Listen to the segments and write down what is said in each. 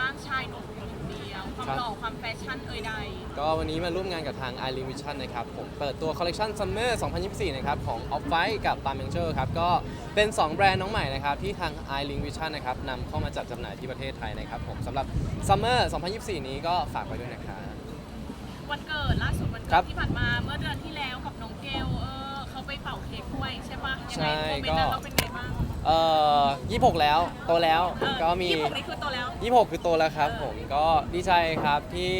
บ้างชายหนุ่มหนุ่มเดียว ความครับหล่อความแฟชั่นเอ่ยใด ก็วันนี้มาร่วมงานกับทาง i l i n Vision นะครับ ผมเปิดตัวคอลเลคชัน Summer 2024 นะครับ ของ Off White กับ p a l m a n c h e r ครับ ก็เป็น 2 แบรนด์น้องใหม่นะครับ ที่ทาง i l i n Vision นะครับนำเข้ามาจัดจำหน่ายที่ประเทศไทยนะครับผมสำหรับ Summer 2024 นี้ก็ฝากไว้ด้วยนะครับ วันเกิดล่าสุดวันครัเกิดบที่ผ่านมาเมื่อเดือนที่แล้วกับน้องเกลเออเขาไปเป่าเค้กด้วยใช่ปะยังใช่ไงโมเมนต์นั้นก็เราเป็นไงบ้าง เอ่อ26 แล้วโตแล้วเออก็มี ยี่สิบหกนี่คือโตแล้ว 26 คือโตแล้วครับผมก็ดีใจครับที่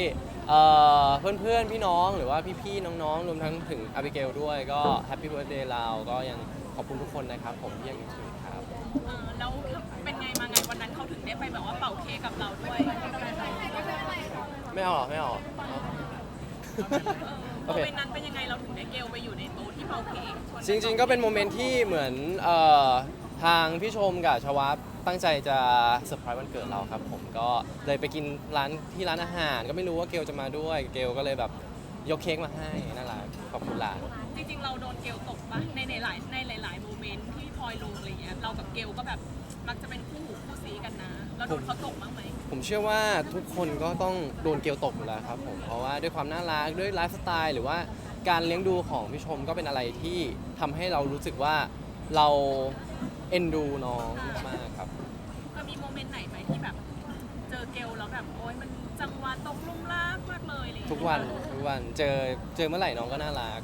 เอ่อเพื่อนๆ พี่น้องหรือว่าพี่ๆ น้องๆ รวมทั้งถึงอาบิเกลด้วยก็แฮปปี้เบิร์ดเดย์เราก็ยังขอบคุณทุกคนนะครับผมที่ยังนึกถึงครับ เออแล้วเป็นไงมาไงวันนั้นเขาถึงได้ไปแบบว่าเป่าเค้กกับเราด้วยไม่เอาหรอ ไม่เอาหรอเออโมเมนต์นั้นเป็นยังไงเราถึงได้เกลไปอยู่ในโต๊ะที่เป่าเค้กชวนจริงๆ ก็เป็นโมเมนต์ที่เหมือนเอ่อ ทางพี่ชมกับชวับตั้งใจจะเซอร์ไพรส์วันเกิดเราครับ ผมก็เลยไปกินร้านที่ร้านอาหาร ก็ไม่รู้ว่าเกลจะมาด้วย เกลก็เลยแบบยกเค้กมาให้น่ารักขอบคุณหลานจริงๆ เราโดนเกลตกปะในในหลายในหลายๆโมเมนต์ที่พลอยลงอะไรเงี้ยเรากับเกลก็แบบมักจะเป็นคู่หูคู่ซีกันนะเราโดนเขาตกบ้างไหมผมเชื่อว่าทุกคนก็ต้องโดนเกลตกอยู่แล้วครับผมเพราะว่าด้วยความน่ารักด้วยไลฟ์สไตล์หรือว่าการเลี้ยงดูของพี่ชมก็เป็นอะไรที่ทำให้เรารู้สึกว่าเรา เอ็นดูน้องมากๆครับมันมีโมเมนต์ไหนไหมที่แบบ เจอเกลแล้วแบบโอ๊ยมันจังหวะตกหลุมรักมากเลยอะไรเงี้ยทุกวันทุกวันเจอเจอเมื่อไหร่น้องก็น่ารัก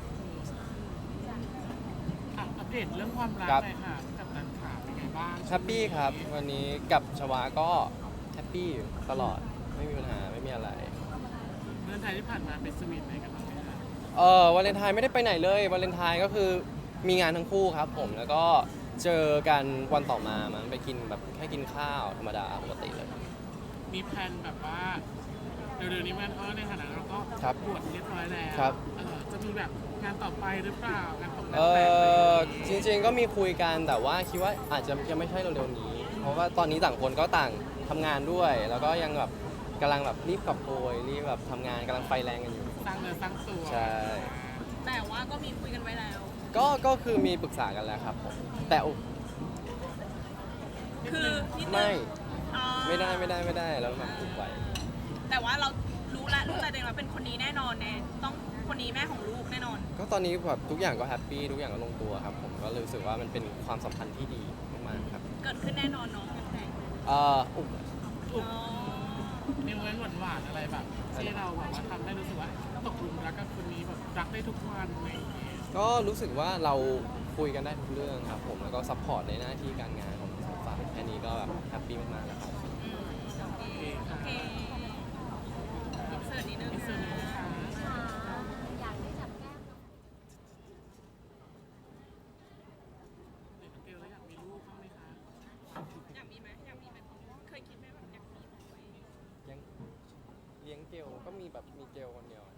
อะอัปเดตเรื่องความรักครับเลยค่ะกับนันขาเป็นไงบ้างแฮปปี้ครับ วันนี้กับชวาก็แฮปปี้ตลอดไม่มีปัญหาไม่มีอะไรเรื่องไทยที่ผ่านมาเป็นสวีทไหนกันบ้างไหมคะเออวาเลนไทน์ไม่ได้ไปไหนเลยวาเลนไทน์ก็คือมีงานทั้งคู่ครับผมแล้วก็ เจอกันวันต่อมามันไปกินแบบแค่กินข้าวธรรมดาปกติเลย มีแพลนแบบว่าเร็วๆนี้มันเพราะในฐานะเราก็ครับบวชเรียบร้อยแล้วครับ เออจะมีแบบงานต่อไปหรือเปล่างานตกงานเอแต่งอะไรอย่างอเงี้ยจริงๆก็มีคุยกันแต่ว่าคิดว่าอาจจะยังไม่ใช่เร็วๆนี้ เพราะว่าตอนนี้ต่างคนก็ต่างทำงานด้วย แล้วก็ยังแบบกำลังแบบรีบกลับโกยรีบแบบทำงานกำลังไฟแรงกันอยู่ สร้างเนื้อสร้างตัวใช่ แต่ว่าก็มีคุยกันไว้แล้ว ก็ก็คือมีปรึกษากันแล้วครับผมแต่อุคือนิดนึงไม่อ๋อไม่ได้ไม่ได้ไม่ได้แล้วแบบอุบไว้แต่ว่าเรารู้แล้วรู้ใจตัวเองแล้วเป็นคนนี้แน่นอนแน่ต้องคนนี้แม่ของลูกแน่นอน ก็ตอนนี้แบบทุกอย่างก็แฮปปี้ทุกอย่างก็ลงตัวครับผมก็เลยรู้สึกว่ามันเป็นความสัมพันธ์ที่ดีมากๆครับเกิดขึ้นแน่นอนเนาะงานแต่งเอ่ออุบอุ๊บอ๋อมีโมเมนต์หวานๆอะไรแบบที่เราแบบว่าทำให้รู้สึกว่าตกหลุมรักกับคนนี้แบบรักได้ทุกวันอะไรอย่างเงี้ย ก็รู้สึกว่าเราคุยกันได้ทุกเรื่องครับผมแล้วก็ซัพพอร์ตในหน้าที่การงานของทั้งสองฝ่ายแค่นี้ก็แบบแฮปปี้มากๆแล้วครับอืมโอเคโอเคอินเสิร์ตนิดนึงอินเสิร์ตนิดนึงค่ะอยากได้จับแก้มน้องเด็กน้องเกลแล้วอยากมีลูกบ้างไหมคะ อยากมีไหมอยากมีไหมเคยคิดไหมแบบอยากมีไหม ยังเลี้ยงเกลก็มีแบบมีเกลคนเดียวอืม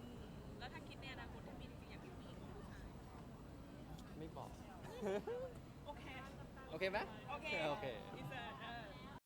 โอเค โอเคไหมโอเค โอเค อินเสิร์ต